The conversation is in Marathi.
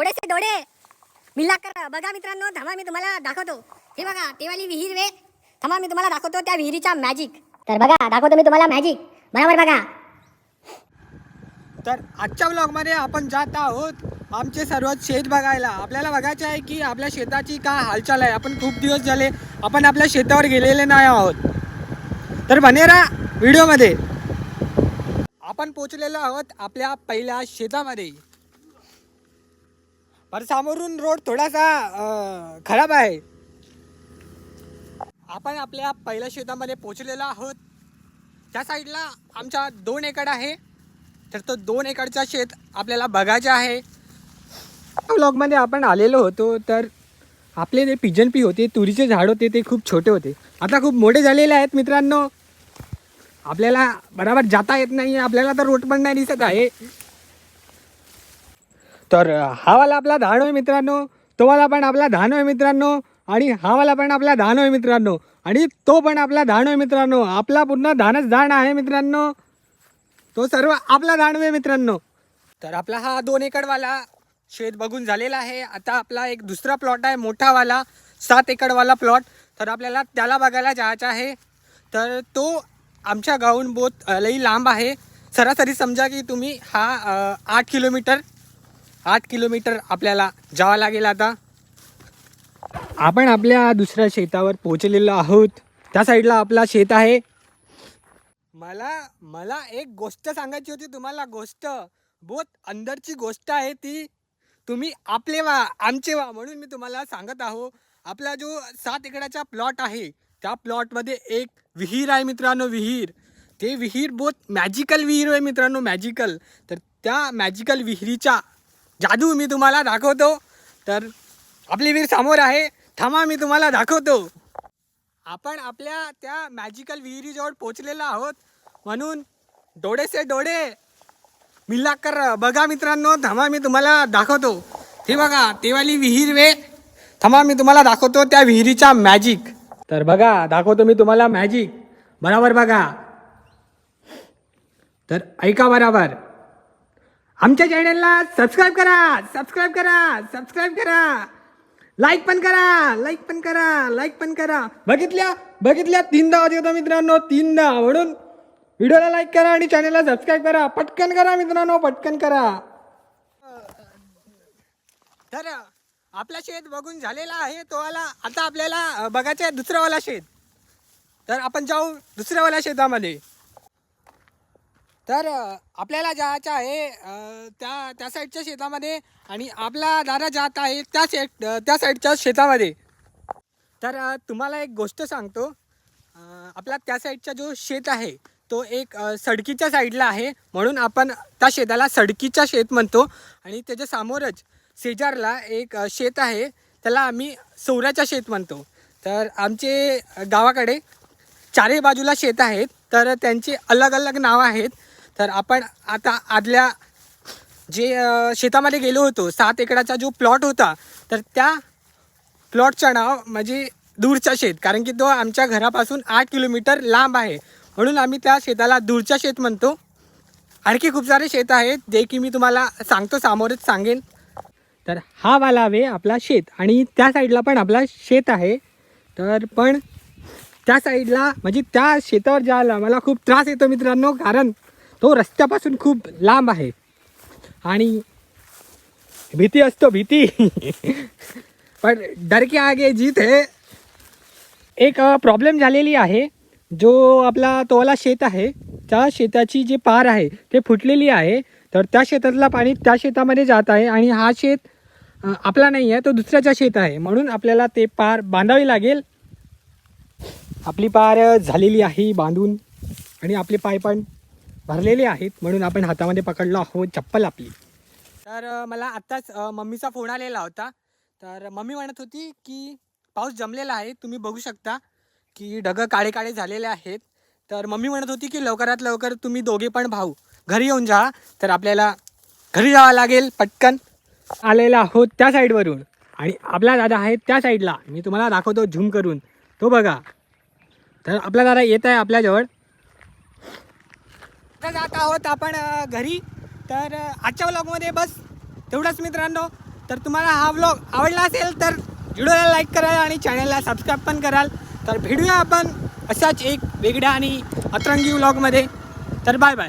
थोडेसे डोळे. मिला कर. बघा मित्रांनो थांबा मी तुम्हाला दाखवतो. हे बघा तेवाली विहीर वे. थांबा मी तुम्हाला दाखवतो त्या विहिरीचा मॅजिक तर बघा दाखवतो मी तुम्हाला मॅजिक बरोबर बघा. तर आजच्या ब्लॉगमध्ये आपण जात आहोत आमचे सर्वात शेत बघायला. आपल्याला बघायचे आहे की आपल्या शेताची काय हालचाल आहे. आपण खूप दिवस झाले आपण आपल्या शेतावर गेलेले नाही आहोत. तर बने राहा व्हिडिओमध्ये. आपण पोचलेलो आहोत आपल्या पहिल्या शेतामध्ये. पर समोरून रोड थोडासा अं, खराब आहे. आपण आपल्या पहिल्या शेतामध्ये पोचलेलो आहोत. त्या साईडला आमच्या दोन एकड आहे. तर तो दोन एकरचा शेत आपल्याला बघायचं आहे. ब्लॉगमध्ये आपण आलेलो होतो तर आपले जे पिजन पी होते तुरीचे झाड होते ते खूप छोटे होते. आता खूप मोठे झालेले आहेत मित्रांनो. आपल्याला बरोबर जाता येत नाही आपल्याला तर रोड पण नाही दिसत आहे. तर हा वाला आपला धान आहे मित्रांनो. तो वाला पण आपला धान आहे मित्रांनो. आणि हा वाला पण आपला धान आहे मित्रांनो. आणि तो पण आपला धान आहे मित्रांनो. आपला पूर्ण धानच धान आहे मित्रांनो. तो सर्व आपला दांडवे मित्रांनो. तर आपला हा दोन एकरवाला शेत बघून झालेला आहे. आता आपला एक दुसरा प्लॉट आहे मोठावाला सात एकरवाला प्लॉट तर आपल्याला त्याला बघायला जायचं आहे. तर तो आमच्या गावून बहुत लई लांब आहे. सरासरी समजा की तुम्ही हा आठ किलोमीटर आठ किलोमीटर आपल्याला जावं लागेल आता. आपण आपल्या दुसऱ्या शेतावर पोहोचलेलो आहोत. त्या साईडला आपला शेत आहे. मला मला एक गोष्ट सांगायची होती तुम्हाला गोष्ट. बहुत अंदरची गोष्ट आहे ती. तुम्ही आपले वा आमचे वा म्हणून मी तुम्हाला सांगत आहो. आपला जो सात एकराचा प्लॉट आहे त्या प्लॉटमध्ये एक विहीर आहे मित्रांनो विहीर. ते विहीर बहुत मॅजिकल विहीर आहे मित्रांनो मॅजिकल तर त्या मॅजिकल विहिरीच्या जादू मी तुम्हाला दाखवतो. तर आपली विहीर समोर आहे. थांबा मी तुम्हाला दाखवतो. आपण आपल्या त्या मॅजिकल विहिरीजवळ पोचलेलो आहोत. म्हणून डोळेसे डोळे. मिल्लाकर बघा मित्रांनो थांबा मी तुम्हाला दाखवतो. हे बघा तेवाली विहीर वे. थांबा मी तुम्हाला दाखवतो त्या विहिरीचा मॅजिक तर बघा दाखवतो मी तुम्हाला मॅजिक बरोबर बघा. तर ऐका बरोबर. आमच्या चॅनलला सबस्क्राईब करा सबस्क्राईब करा सबस्क्राईब करा. लाईक पण करा लाईक पण करा लाईक पण करा. बघितल्या बघितल्या तीनदा वाजत होता मित्रांनो? तीनदा म्हणून व्हिडिओला लाईक करा आणि चॅनलला सबस्क्राईब करा. पटकन करा मित्रांनो पटकन करा. तर आपला शेत बघून झालेला आहे तो वाला. आता आपल्याला बघायचं आहे दुसरावाला शेत. तर आपण जाऊ दुसऱ्यावाल्या शेतामध्ये. तर आपल्याला जायचं आहे त्या त्या साईडच्या शेतामध्ये आणि आपला दादा जात आहे त्या शेट त्या साईडच्या शेतामध्ये. तर तुम्हाला एक गोष्ट सांगतो. आपला त्या साईडचा जो शेत आहे तो एक सडकीच्या साईडला आहे. म्हणून आपण त्या शेताला सडकीच्या शेत म्हणतो. आणि त्याच्या समोरच शेजारला एक शेत आहे. त्याला आम्ही सौराच्या शेत म्हणतो. तर आमचे गावाकडे चारही बाजूला शेत आहेत. तर त्यांची अलग अलग नावं आहेत. तर आपण आता आदल्या जे शेतामध्ये गेलो होतो सात एकराचा जो प्लॉट होता तर त्या प्लॉटचं नाव म्हणजे दूरचा शेत कारण की तो आमच्या घरापासून आठ किलोमीटर लांब आहे. म्हणून आम्ही त्या शेताला दूरचा शेत म्हणतो. आणखी खूप सारे शेत आहेत जे की मी तुम्हाला सांगतो सामोरच सांगेन. तर हा वाला वे आपला शेत आणि त्या साईडला पण आपला शेत आहे. तर पण त्या साईडला म्हणजे त्या शेतावर जायला मला खूप त्रास येतो मित्रांनो कारण तो रस्त्यापासून खूप लांब आहे. आणि भीती असतो भीती. पण डर के आगे जीत हे. एक प्रॉब्लेम झालेली आहे. जो आपला तोवाला शेत आहे त्या शेताची जी पार आहे ते फुटलेली आहे. तर त्या शेतातला पाणी त्या शेतामध्ये जात आहे आणि हा शेत आपला नाही आहे तो दुसऱ्याचा शेत आहे. म्हणून आपल्याला ते पार बांधावी लागेल. आपली पार झालेली आहे बांधून. आणि आपले पाय पण भरलेले आहेत म्हणून आपण हातामध्ये पकडलो आहोत चप्पल आपली. तर मला आत्ताच मम्मीचा फोन आलेला होता. तर मम्मी म्हणत होती की पाऊस जमलेला आहे तुम्ही बघू शकता की ढगं काळे काळे झालेले आहेत. तर मम्मी म्हणत होती की लवकरात लवकर तुम्ही दोघे पण भाऊ घरी येऊन जा. तर आपल्याला घरी जावं लागेल पटकन. आलेला आहोत त्या साईडवरून. आणि आपला दादा आहे त्या साईडला. मी तुम्हाला दाखवतो झूम करून. तो बघा. तर आपला दादा येत आहे आपल्याजवळ. आता जात आहोत आपण घरी. तर आजच्या व्लॉगमध्ये बस. तेवढंच मित्रांनो. तर तुम्हाला हा व्लॉग आवडला असेल तर व्हिडिओला लाईक कराल आणि चॅनलला सबस्क्राईब पण कराल. तर भेटूया आपण अशाच एक वेगळ्या आणि अतरंगी व्लॉगमध्ये तर बाय बाय